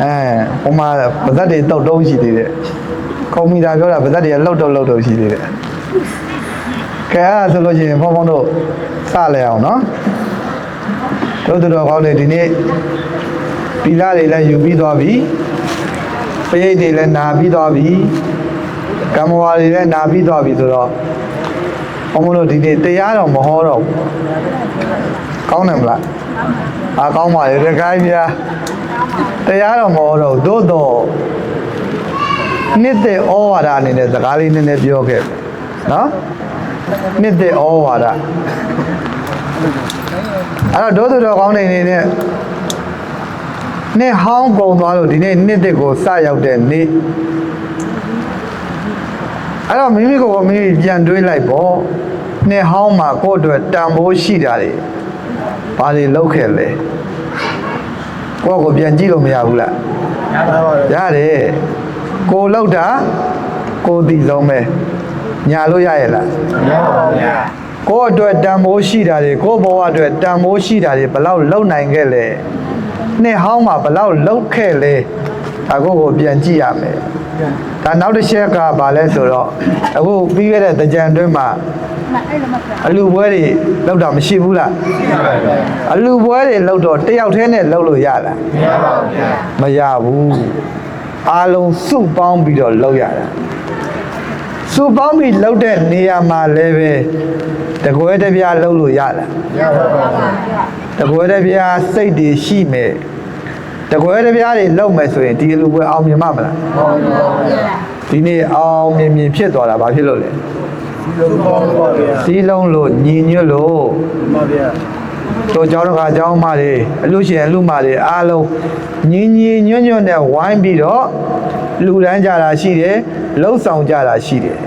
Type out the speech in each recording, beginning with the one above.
အဲဟိုမှာပါဇက်တွေတောက်တုံးရှိသေးတယ်ကွန်ပျူတာပြောတာပါဇက်တွေကလှုပ်တော့လှုပ်တော့ရှိသေးတယ်ကဲအဲ့ဒါဆိုလို့ရှိရင်ဖုန်းဖုန်းတို့စလဲအောင်နော်တို့တို့တော့ကောင်းတယ်ဒီနေ့ပီလာတွေလည်းယူပြီးသွားပြီပရိတ်တွေလည်းနာပြီးသွားပြီကမ္မဝါတွေလည်းနာပြီးသွားပြီဆိုတော့ဘုံဘုံတို့ဒီနေ့တရားတော်မဟောတော့ဘူးကောင်းတယ်မလား အာကောင်းပါလေတခိုင်းပြာတရားတော်မဟောတော့ဘူးသို့တော့နှစ်သက်ဩဝါဒအနေနဲ့စကားလေးနည်းနည်းပြောခဲ့မယ်နော်နှစ်သက်ဩဝါဒအဲ့တော့ဒုသူတော်ကောင်းတဲ့အနေနဲ့နှစ်ဟောင်းကုန်သွားလို့ဒီနေ့နှစ်သက်ကိုစရောက်တဲ့နေ့အဲ့တော့မိမိကိုယ်ကိုမိမိပြန်တွေးလိုက်ပေါ့နှစ်ဟောင်းမှာကိုယ့်အတွက်တန်ဖိုးရှိတာတွေ ဘာတွေလောက်ခဲ့လဲကိုယ့်ကိုယ်ပြန်ကြည့်လို့မရဘူးလားရပါပါရတယ်ကိုလောက်တာကိုတည်ဆုံးပဲညာလို့ရရဲ့လားရပါဗျာကိုအတွက်တန်ဖိုးရှိတာတွေကိုဘဝအတွက်တန်ဖိုးရှိတာတွေဘလောက်လုံနိုင်ခဲ့လဲနှစ်ဟောင်းမှာဘလောက်လုံခဲ့လဲဒါကိုကိုပြန်ကြည့်ရမယ် ဒါနောက်တစ်ချက်ကဘာလဲဆိုတော့အခုပြီးခဲ့တဲ့ကြံတွင်းမှာအလူပွဲတွေလောက်တာမရှိဘူးလားရပါဗျာအလူပွဲတွေလောက်တော့တယောက်တည်းနဲ့လောက်လို့ရလားရပါဗျာမရဘူးအားလုံးစုပေါင်းပြီးတော့လောက်ရတာစုပေါင်းပြီးလောက်တဲ့နေရာမှာလည်းပဲတကွဲတစ်ပြားလောက်လို့ရလားရပါပါဗျာတကွဲတစ်ပြားစိတ်တွေရှိမယ် တကွဲတစ်ပြားတွေလောက်မယ်ဆိုရင်ဒီလူပွဲအောင်မြင်မှာမလား ဟုတ်ပါဗျာ ဒီနေ့အောင်မြင်မြင်ဖြစ်သွားတာဘာဖြစ်လို့လဲ ဒီလိုပေါ့ပါဗျာ စီးလုံးလို့ညီညွတ်လို့ ပါဗျာ တို့เจ้าတော်ကအเจ้าမတွေအလူရှင်အလူမတွေအားလုံးညီညီညွတ်ညွတ်နဲ့ဝိုင်းပြီးတော့လူတန်းကြတာရှိတယ်လှုပ်ဆောင်ကြတာရှိတယ်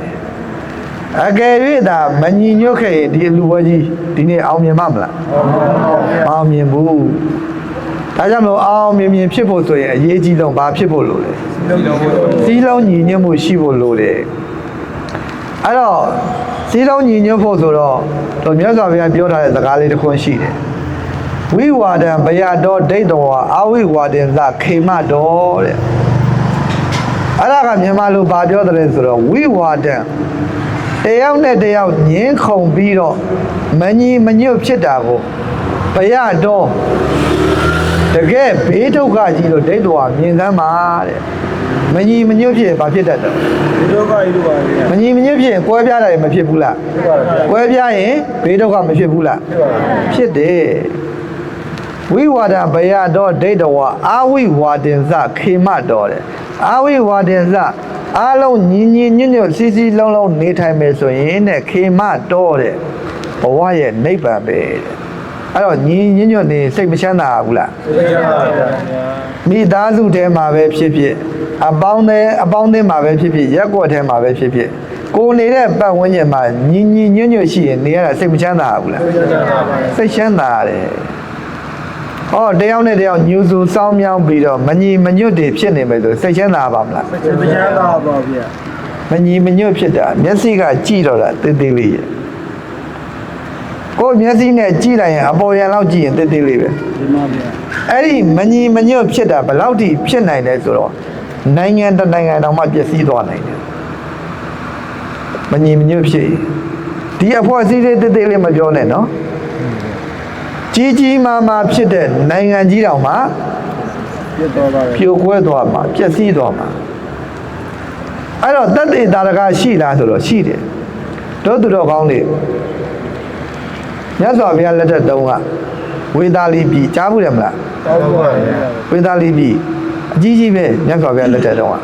အကယ်၍သာမညီညွတ်ခဲ့ရင်ဒီအလူပွဲကြီးဒီနေ့အောင်မြင်မှာမလား ဟုတ်ပါဗျာ မအောင်မြင်ဘူး ဒါကြောင့်မလို့အောင်မြင်မြင်ဖြစ်ဖို့ဆိုရင်အရေးကြီးဆုံးဘာဖြစ်ဖို့လိုလဲဒီလိုပေါ့စီးလုံးညီညွတ်မှုရှိဖို့လိုတယ်အဲ့တော့စီးလုံးညီညွတ်ဖို့ဆိုတော့တို့မြတ်စွာဘုရားပြောထားတဲ့စကားလေးတစ်ခွန်းရှိတယ်ဝိဝါဒံဘယတော်ဒိဋ္ဌောအဝိဝါဒံသခေမတော်တဲ့အဲ့ဒါကမြန်မာလိုဘာပြောတယ်လဲဆိုတော့ဝိဝါဒံတယောက်နဲ့တယောက်ညင်းခုန်ပြီးတော့မညီမညွတ်ဖြစ်တာကိုဘယတော် တကယ်ဘေးဒုက္ခကြီးလို့ဒိဋ္ဌောမြင်သမ်းပါတဲ့မညီမညွတ်ဖြစ်ရင်ဘာဖြစ်တတ်တယ်ဒီလိုကဤလိုပါဗျာမညီမညွတ်ဖြစ်ရင်ကွဲပြားတာတွေမဖြစ်ဘူးလားဟုတ်ပါဗျာကွဲပြားရင်ဘေးဒုက္ခမဖြစ်ဘူးလားဟုတ်ပါဗျာဖြစ်တယ်ဝိဝါဒဘယတော်ဒိဋ္ဌဝအာဝိဝါဒင်စခေမတော်တဲ့အာဝိဝါဒင်စအားလုံးညီညီညွတ်ညွတ်စီစီလုံးလုံးနေထိုင်မယ်ဆိုရင်တဲ့ခေမတော်တဲ့ဘဝရဲ့နိဗ္ဗာန်ပဲတဲ့ အဲ့တော့ညီညီညွတ်နေစိတ်မချမ်းသာဘူးလားသိရပါဗျာမိသားစုထဲမှာပဲဖြစ်ဖြစ်အပေါင်းထဲအပေါင်းအသင်းမှာပဲဖြစ်ဖြစ်ရက်ကွက်ထဲမှာပဲဖြစ်ဖြစ်ကိုယ်နေတဲ့ပတ်ဝန်းကျင်မှာညီညီညွတ်ညွတ်ရှိရင်နေရတာစိတ်မချမ်းသာဘူးလားသိရပါဗျာစိတ်ချမ်းသာရတယ်ဟောတယောက်နဲ့တယောက်ညူစုစောင်းမြောင်းပြီးတော့မညီမညွတ်တွေဖြစ်နေမယ်ဆိုစိတ်ချမ်းသာပါမလားသိရပါပါဗျာမညီမညွတ်ဖြစ်တာမျက်စိကကြည့်တော့တာတိတ်တိတ်လေးရဲ့ ကိုယ်မျက်စိနဲ့ကြည့်လိုက်ရင်အပေါ်ရန်လောက်ကြည့်ရင်တိတ်တိတ်လေးပဲဒီမှာဗျာအဲ့ဒီမညီမညွတ်ဖြစ်တာဘယ်လောက်ထိဖြစ်နိုင်လဲဆိုတော့နိုင်ငံတစ်နိုင်ငံတောင်မှပျက်စီးသွားနိုင်တယ်မညီမညွတ်ဖြစ်ရင်ဒီအဖွဲ့အစည်းလေးတိတ်တိတ်လေးမပြောနဲ့နော်ကြီးကြီးမားမားဖြစ်တဲ့နိုင်ငံကြီးတောင်မှပြတ်သွားပါဗျာပြိုကွဲသွားမှာပျက်စီးသွားမှာအဲ့တော့တတ်တေတာရကရှိလားဆိုတော့ရှိတယ်တို့သူတော်ကောင်းတွေ မြတ်စွာဘုရားလက်ထက်တုန်းကဝေသာလီပြည်ကြားဘူးတယ်မလားဟုတ်ပါဗျာဝေသာလီပြည်အကြီးကြီးပဲမြတ်စွာဘုရားလက်ထက်တုန်းက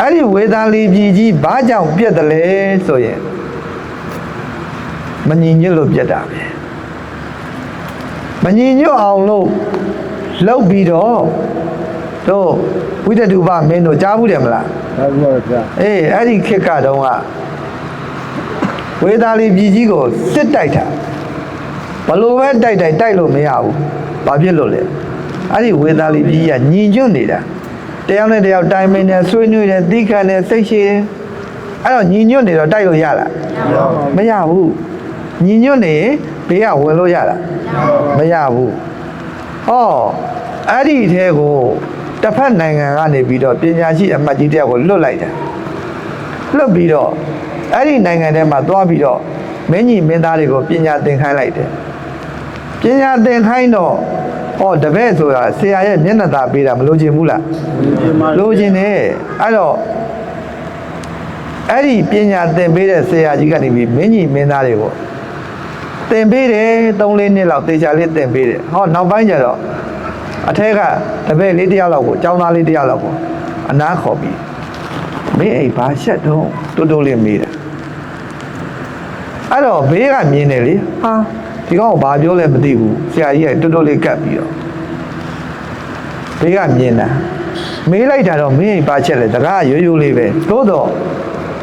အဲ့ဒီဝေသာလီပြည်ကြီးဘာကြောင့်ပြက်တယ်လဲဆိုရင်မညီညွတ်လို့ပြက်တာပဲမညီညွတ်အောင်လို့လှုပ်ပြီးတော့တို့ဝိတတုပမင်းတို့ကြားဘူးတယ်မလားဟုတ်ပါဗျာအေးအဲ့ဒီခေတ်ကတုန်းက ဝေသာလီပြည်ကြီးကိုစစ်တိုက်တာဘလို့ပဲတိုက်တိုက်တိုက်လို့မရဘူးဘာဖြစ်လို့လဲအဲ့ဒီဝေသာလီပြည်ကြီးကညီညွတ်နေတာတယောက်နဲ့တယောက်တိုင်ပင်နဲ့ဆွေးနွေးတယ်သီးခံတယ်စိတ်ရှိတယ်အဲ့တော့ညီညွတ်နေတော့တိုက်လို့ရလားမရဘူးညီညွတ်နေရင်ဘေးကဝင်လို့ရလားမရဘူးဟောအဲ့ဒီအဲကိုတစ်ဖက်နိုင်ငံကနေပြီးတော့ပညာရှိအမတ်ကြီးတယောက်ကိုလွတ်လိုက်တယ်လွတ်ပြီးတော့ အဲ့ဒီနိုင်ငံထဲမှာသွားပြီးတော့မင်းကြီးမင်းသားတွေကိုပညာသင်ခိုင်းလိုက်တယ်ပညာသင်ခိုင်းတော့ဟောတပည့်ဆိုတာဆရာရဲ့မျက်နှာသာပေးတာမလို့ချင်ဘူးလားဒီမှာလိုချင်တယ်အဲ့တော့အဲ့ဒီပညာသင်ပေးတဲ့ဆရာကြီးကနေပြီးမင်းကြီးမင်းသားတွေကိုသင်ပေးတယ်၃လေးနှစ်လောက်တေချာလေးသင်ပေးတယ်ဟောနောက်ပိုင်းကျတော့အထက်ကတပည့်လေးတစ်ယောက်လောက်ကိုចောင်းသားလေးတစ်ယောက်လောက်ကိုအနားခေါ်ပြီးမင်းအိမ်ဘာရှက်တော့တိုးတိုးလေးမေးတယ် အဲ့တော့ဘေးကမြင်တယ်လေဟာဒီကောင်ကဘာပြောလဲမသိဘူးဆရာကြီးကတိုးတိုးလေးကတ်ပြီးတော့ဘေးကမြင်တာမေးလိုက်တာတော့မင်းအိမ်ပါချက်လေတကားရိုးရိုးလေးပဲသို့တော့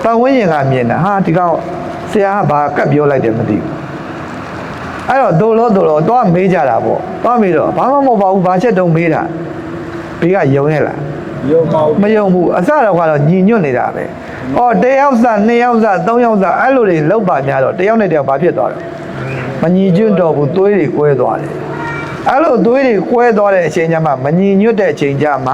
ပတ်ဝန်းကျင်ကမြင်တာဟာဒီကောင်ဆရာကဘာကတ်ပြောလိုက်တယ်မသိဘူးအဲ့တော့ဒို့လို့ဒို့လို့တော့မေးကြတာပေါ့တော့မေးတော့ဘာမှမဟုတ်ပါဘူးဘာချက်တုံးမေးတာဘေးကယုံရဲ့လားရုံမောက်မယုံဘူးအစတော့ကတော့ညီညွတ်နေတာပဲ။ အော်တယောက်စနှစ်ယောက်စသုံးယောက်စအဲ့လိုတွေလောက်ပါများတော့တယောက်နဲ့တယောက်ဘာဖြစ်သွားတော့မညီညွတ်တော့ဘူးသွေးတွေကွဲသွားတယ်။အဲ့လိုသွေးတွေကွဲသွားတဲ့အချိန်ကျမှမညီညွတ်တဲ့အချိန်ကျမှ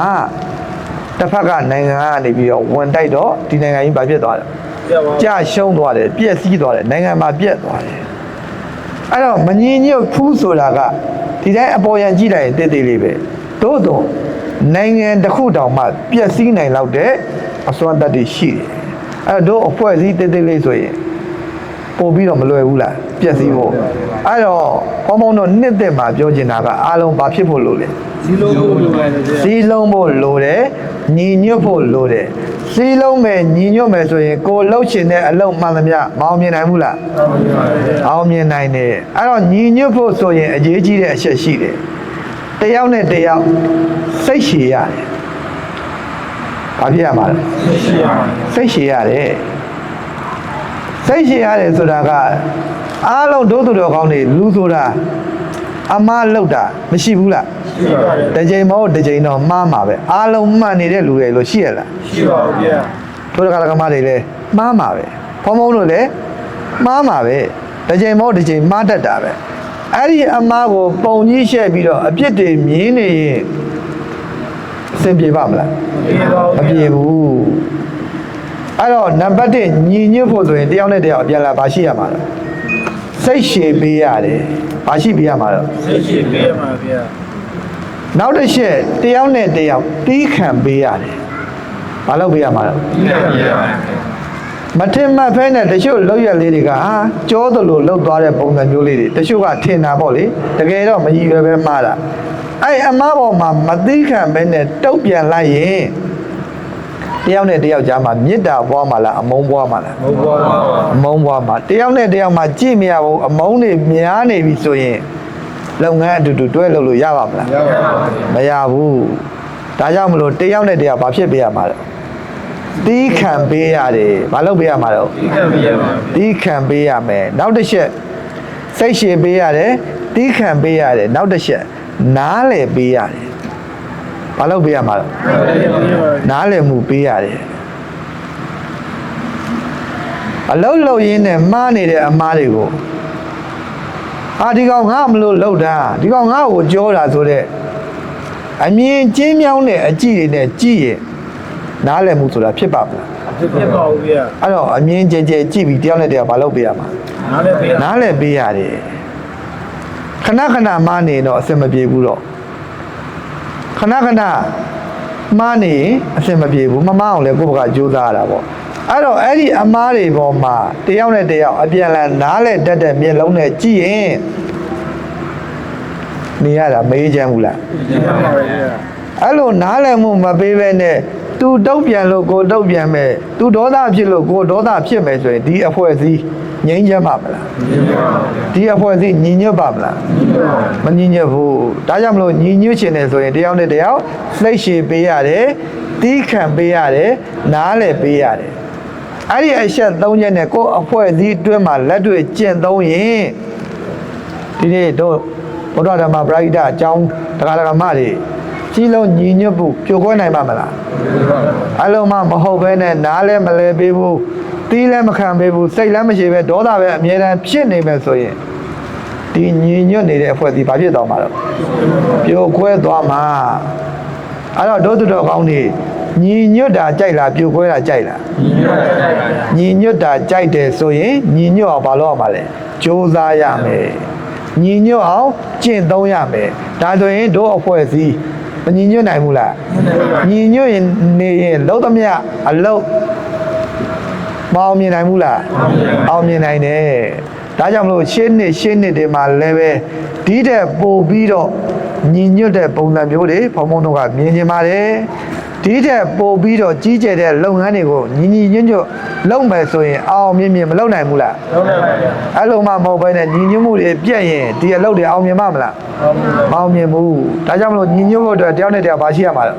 တစ်ဖက်ကနိုင်ငံကနေပြီးတော့ဝန်တိုက်တော့ဒီနိုင်ငံကြီးဘာဖြစ်သွားလဲပြပါ။ကြာရှုံးသွားတယ်ပြက်စီးသွားတယ်နိုင်ငံမှာပြက်သွားတယ်။အဲ့တော့မညီညွတ်ဘူးဆိုတာကဒီတိုင်းအပေါ်ယံကြည့်လိုက်ရင်တည်တည်လေးပဲ။သို့တော့နိုင်ငံတစ်ခုတောင်မှပြက်စီးနိုင်လောက်တဲ့အစွမ်းတတ္တိရှိတယ်။ အဲ့တော့တို့အဖွဲ့အစည်းတည်တည်လေးဆိုရင်ပို့ပြီးတော့မလွယ်ဘူးလားပြက်စီးဖို့အဲ့တော့ဘောင်းဘောင်းတို့နှစ်သက်မှာပြောချင်တာကအားလုံးဘာဖြစ်ဖို့လို့လဲဒီလိုလိုလိုပဲလေစီးလုံးဖို့လိုတယ်ညီညွတ်ဖို့လိုတယ်စီးလုံးမယ်ညီညွတ်မယ်ဆိုရင်ကိုယ်လှုပ်ရှင်တဲ့အလုပ်မှန်သမျှမအောင်မြင်နိုင်ဘူးလားအောင်မြင်နိုင်တယ်အဲ့တော့ညီညွတ်ဖို့ဆိုရင်အရေးကြီးတဲ့အချက်ရှိတယ်တယောက်နဲ့တယောက်စိတ်ရှည်ရတယ် ဘာဖြစ်ရမှာလဲစိတ်ရှည်ရတယ်စိတ်ရှည်ရတယ်ဆိုတာကအားလုံးဒုသူတော်ကောင်းတွေလူဆိုတာအမားလောက်တာမရှိဘူးလားရှိပါတယ်တစ်ချိန်မဟုတ်တစ်ချိန်တော့မှားမှာပဲအားလုံးမှန်နေတဲ့လူတွေလို့ရှိရလားရှိပါဦးဗျာထိုတကကမတွေလည်းမှားမှာပဲဖုံဖုံတို့လည်းမှားမှာပဲတစ်ချိန်မဟုတ်တစ်ချိန်မှားတတ်တာပဲအဲ့ဒီအမားကိုပုံကြီးရှက်ပြီးတော့အပြစ်တွေမြင်နေရင် အဆင်ပြေပါမလားဒီပါဦးမပြေဘူးအဲ့တော့နံပါတ်1ညီညွတ်ဖို့ဆိုရင်တယောက်နဲ့တယောက်အပြန်လာပါရှိရမှာလားစိတ်ရှည်ပေးရတယ်ပါရှိပေးရမှာတော့စိတ်ရှိပေးရမှာဗျာနောက်တစ်ချက်တယောက်နဲ့တယောက်တီးခံပေးရတယ်။ဘာလို့ပေးရမှာလဲဒီလိုပြရမှာ။မထင်မှတ်ဖဲနဲ့တချို့လောက်ရက်လေးတွေကဟာကြောသလိုလှုပ်သွားတဲ့ပုံစံမျိုးလေးတွေတချို့ကထင်တာပေါ့လေ။တကယ်တော့မကြီးပဲပဲမှားတာ။ အဲ့အမားပေါ်မှာမသိခံပဲနဲ့တုတ်ပြန်လိုက်ရင်တယောက်နဲ့တယောက်ကြားမှာမေတ္တာပွားမှာလားအမုန်းပွားမှာလားမဟုတ်ပါဘူးအမုန်းပွားမှာတယောက်နဲ့တယောက်မှာကြည့်မရဘူးအမုန်းတွေများနေပြီဆိုရင်လုပ်ငန်းအတူတူတွဲလုပ်လို့ရပါမလားရပါပါမရဘူးဒါကြောင့်မလို့တယောက်နဲ့တယောက်ဘာဖြစ်ပေးရမှာလဲတီးခံပေးရတယ်ဘာလုပ်ပေးရမှာလဲဒီကံပြရမှာတီးခံပေးရမယ်နောက်တစ်ချက်စိတ်ရှည်ပေးရတယ်တီးခံပေးရတယ်နောက်တစ်ချက် နားလည်ပေးရတယ်ဘာလုပ်ပေးရမှာလဲဒီလိုပြရမှာနားလည်မှုပေးရတယ်အလုံးလုံးရင်းနဲ့မှားနေတဲ့အမားတွေကိုဟာဒီကောင်ငါမလို့လှုပ်တာဒီကောင်ငါ့ကိုကြောတာဆိုတဲ့အမြင်ကျင်းမြောင်းတဲ့အကြည့်တွေနဲ့ကြည့်ရင်နားလည်မှုဆိုတာဖြစ်ပါမလားဖြစ်ဖြစ်ပါဦးဗျာအဲ့တော့အမြင်ကျဲကျဲကြည့်ပြီးတယောက်နဲ့တယောက်မလုပ်ပေးရမှာနားလည်းပေးရနားလည်ပေးရတယ် ခဏခဏမှားနေတော့အဆင်မပြေဘူးတော့ခဏခဏမှားနေရင်အဆင်မပြေဘူးမမအောင်လဲကိုယ့်ဘက်ကကြိုးစားရတာပေါ့အဲ့တော့အဲ့ဒီအမားတွေပေါ်မှာတယောက်နဲ့တယောက်အပြန်အလှန်နားလဲတတ်တဲ့မျက်လုံးနဲ့ကြည့်ရင်နေရတာမေးချမ်းဘူးလားဒီမှာပါဗျာအဲ့လိုနားလည်မှုမပေးဘဲနဲ့သူတုတ်ပြန်လို့ကိုတုတ်ပြန်မယ်သူဒေါသဖြစ်လို့ကိုဒေါသဖြစ်မယ်ဆိုရင်ဒီအဖွဲ့အစည်း ငြိမ်းချမ်းပါမလားဒီအဖွဲ့အစည်းညီညွတ်ပါမလားမညီညွတ်ဘူးဒါကြောင့်မလို့ညီညွတ်ချင်တယ်ဆိုရင်တယောက်နဲ့တယောက်စိတ်ရှည်ပေးရတယ်တီးခံပေးရတယ်နားလည်ပေးရတယ်အဲ့ဒီအချက်၃ချက်နဲ့ကိုယ့်အဖွဲ့အစည်းအတွင်းမှာလက်တွေ့ကျင့်သုံးရင်ဒီနေ့တို့ဘုရားဓမ္မပရိဒတ်အကြောင်းတရားဓမ္မတွေကြီးလုံးညီညွတ်ဖို့ပြိုကွဲနိုင်ပါမလားအလုံးမမဟုတ်ပဲနဲ့နားလည်းမလဲပေးဘူး တီးလည်းမခံပေးဘူးစိတ်လည်းမရှိပဲဒေါသပဲအမြဲတမ်းဖြစ်နေမယ်ဆိုရင်ဒီညီညွတ်နေတဲ့အဖွဲ့အစည်းဘာဖြစ်သွားမှာတော့ပြိုကွဲသွားမှာအဲ့တော့ဒုသူတော်ကောင်းနေညီညွတ်တာကြိုက်လားပြိုကွဲတာကြိုက်လားညီညွတ်တာကြိုက်တယ်ဆိုရင်ညီညွတ်အောင်ဘာလုပ်ရမှာလဲစူးစမ်းရမယ်ညီညွတ်အောင်ကျင့်သုံးရမယ်ဒါဆိုရင်တို့အဖွဲ့အစည်းမညီညွတ်နိုင်ဘူးလားညီညွတ်ရင်နေရင်လုံးသမျှအလုံး မအောင်မြင်နိုင်ဘူးလားအောင်မြင်နိုင်တယ်ဒါကြောင့်မလို့ရှင်းနှစ်ရှင်းနှစ်တွေမှာလည်းပဲဒီတဲ့ပို့ပြီးတော့ညီညွတ်တဲ့ပုံစံမျိုးတွေဘုံဘုံတို့ကမြင်ကျင်ပါတယ်ဒီတဲ့ပို့ပြီးတော့ကြီးကျယ်တဲ့လုပ်ငန်းတွေကိုညီညီညွတ်ညွတ်လုပ်မယ်ဆိုရင်အောင်မြင်မြင်မလုပ်နိုင်ဘူးလားလုံးလိုက်ပါဗျာအဲ့လိုမှမဟုတ်ဘဲနဲ့ညီညွတ်မှုတွေပြည့်ရင်ဒီအလုပ်တွေအောင်မြင်မှာမလားမအောင်မြင်ဘူးဒါကြောင့်မလို့ညီညွတ်ဖို့အတွက်တယောက်နဲ့တယောက်ဘာရှိရမှာလဲ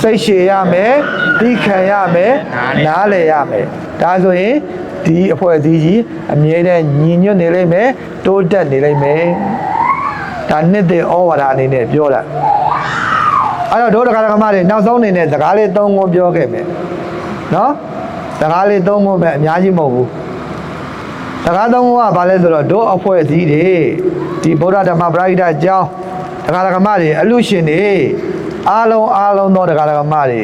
စိတ်ရှည်ရမယ်တီးခံရမယ်နားလည်ရမယ် ဒါဆိုရင်ဒီအဖွဲ့အစည်းကြီးအမြဲတမ်းညီညွတ်နေလိမ့်မယ်တိုးတက်နေလိမ့်မယ်ဒါနှစ်တဲ့ဩဝါဒအနေနဲ့ပြောတာအဲ့တော့ဒုဒကရကမတွေနောက်ဆုံးအနေနဲ့စကားလေးသုံးခုပြောခဲ့မယ်နော်စကားလေးသုံးခုပဲအများကြီးမဟုတ်ဘူးစကားသုံးခုကဘာလဲဆိုတော့ဒုအဖွဲ့အစည်းတွေဒီဗုဒ္ဓဓမ္မပရိဟိတအကြောင်းတရားဓမ္မတွေအလူရှင်တွေအားလုံးအားလုံးသောတရားဓမ္မတွေ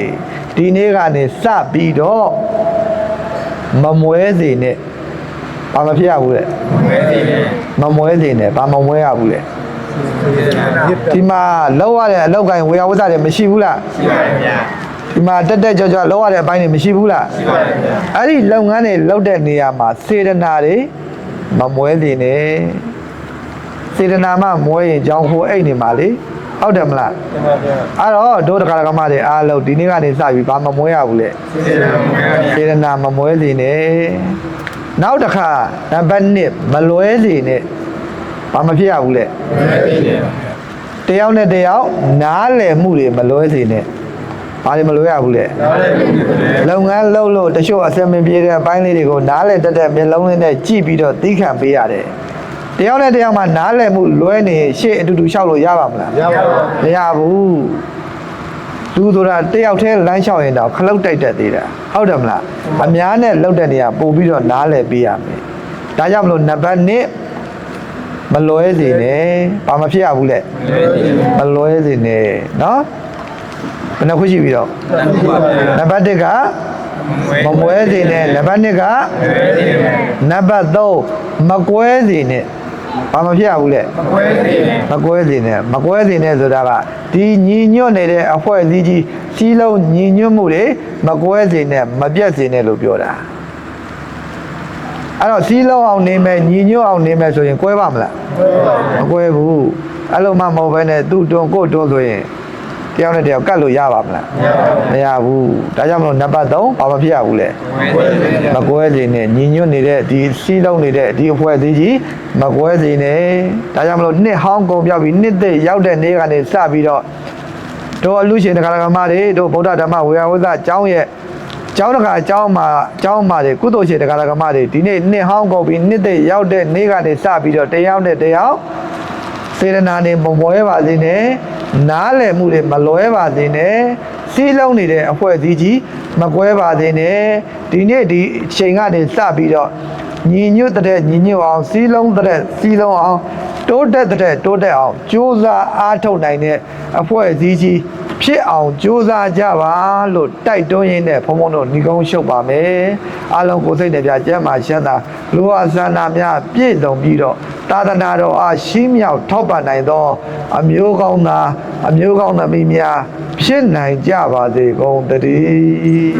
ဒီနေ့ကနေစပြီးတော့ မမွဲစေနဲ့ဘာမဖြစ်ရဘူးလေမမွဲစေနဲ့ဘာမမွဲရဘူးလေဒီမှာလောက်ရတဲ့အလောက်ကိုင်းဝေယဝဇ္ဇတွေမရှိဘူးလားရှိပါတယ်ဗျာဒီမှာတက်တက်ကြွကြွလောက်ရတဲ့အပိုင်းတွေမရှိဘူးလားရှိပါတယ်ဗျာအဲ့ဒီလုပ်ငန်းတွေလုပ်တဲ့နေရာမှာစေတနာတွေမမွဲစေနဲ့စေတနာမှမွဲရင်ကြောင်းဟိုအိတ်နေမှာလေ ဟုတ်တယ်မလားတင်ပါဗျာအဲ့တော့ဒုဒကရကမတွေအားလုံးဒီနေ့ကနေစပြီးဘာမမွဲရဘူးလေစေတနာမမွဲစေနဲ့နောက်တစ်ခါနံပါတ်1မလွဲစေနဲ့ဘာမဖြစ်ရဘူးလေတယောက်နဲ့တယောက်နားလည်မှုတွေမလွဲစေနဲ့ဘာတွေမလွဲရဘူးလေလုပ်ငန်းလုပ်လို့တချို့အစမပြေတဲ့အပိုင်းလေးတွေကိုနားလည်တတ်တဲ့မျက်လုံးလေးနဲ့ကြည့်ပြီးတော့သိခံပေးရတယ် တယောက်နဲ့တယောက်မှနားလည်မှုလွဲနေရင်ရှေ့အတူတူလျှောက်လို့ရပါမလား ရပါပါ မရဘူးသူဆိုတာတယောက်တည်းလမ်းလျှောက်ရင်တော့ခလုတ်တိုက်တတ်သေးတာဟုတ်တယ်မလားအများနဲ့လောက်တဲ့နေရာပို့ပြီးတော့နားလည်ပေးရမယ်ဒါကြောင့်မလို့နံပါတ်1မလွဲစေနဲ့ဘာမဖြစ်ရဘူးလေမလွဲစေနဲ့เนาะဘယ်နှခုရှိပြီတော့နံပါတ်1ကမမွဲစေနဲ့နံပါတ်2ကနံပါတ်3မကွဲစေနဲ့ ဘာမဖြစ်ရဘူးလေမကွဲစေနဲ့မကွဲစေနဲ့ဆိုတာကဒီညီညွတ်နေတဲ့အဖွဲ့အစည်းကြီးစီးလုံးညီညွတ်မှုတွေမကွဲစေနဲ့မပြတ်စေနဲ့လို့ပြောတာအဲ့တော့စီးလုံးအောင်နေမယ်ညီညွတ်အောင်နေမယ်ဆိုရင်ကွဲပါမလားမကွဲဘူးအဲ့လိုမှမဟုတ်ဘဲနဲ့သူ့တွန်းကိုယ့်တွန်းဆိုရင် တယောက်နဲ့တယောက်ကတ်လို့ရပါမလားမရဘူးဒါကြောင့်မလို့နံပါတ်3ဘာမဖြစ်ရဘူးလဲမကွဲစေနဲ့ညီညွတ်နေတဲ့ဒီစီးလုံးနေတဲ့ဒီအဖွဲ့အစည်းကြီးမကွဲစေနဲ့ဒါကြောင့်မလို့နှစ်ဟောင်းကုန်ပြောက်ပြီးနှစ်သက်ရောက်တဲ့နေ့ကနေစပြီးတော့တို့အလူရှင်တက္ကရာမတွေတို့ဗုဒ္ဓဓမ္မဝေယဝဇ္ဇအကြောင်းရဲ့ကျောင်းတကာအကြောင်းမှာအကြောင်းမှာတွေကုသိုလ်ရှင်တက္ကရာမတွေဒီနေ့နှစ်ဟောင်းကုန်ပြီးနှစ်သက်ရောက်တဲ့နေ့ကနေစပြီးတော့တရားနဲ့တရားစေရနာနေမမွဲပါစေနဲ့ နားလည်မှုတွေမလွဲပါစေနဲ့စီးလုံးနေတဲ့အဖွဲ့အစည်းကြီးမကွဲပါစေနဲ့ဒီနေ့ဒီအချိန်ကနေစပြီးတော့ညီညွတ်တဲ့ညီညွတ်အောင်စီးလုံးတဲ့စီးလုံးအောင်တိုးတက်တဲ့တိုးတက်အောင်ကြိုးစားအားထုတ်နိုင်တဲ့အဖွဲ့အစည်းကြီး ဖြစ်အောင်ကြိုးစားကြပါလို့တိုက်တွန်းရင်းနဲ့ဘုံဘုံတို့ညီကုန်းရှုပ်ပါမယ်အားလုံးကိုယ်စိတ်နဲ့ပြကျမ်းမှာရှင်းတာလူဝဆန္ဒများပြည့်စုံပြီးတော့သာသနာတော်အားရှင်းမြောက်ထောက်ပံ့နိုင်သော အမျိုးကောင်းသားအမျိုးကောင်းသမီးများဖြစ်နိုင်ကြပါစေကုန်တည်း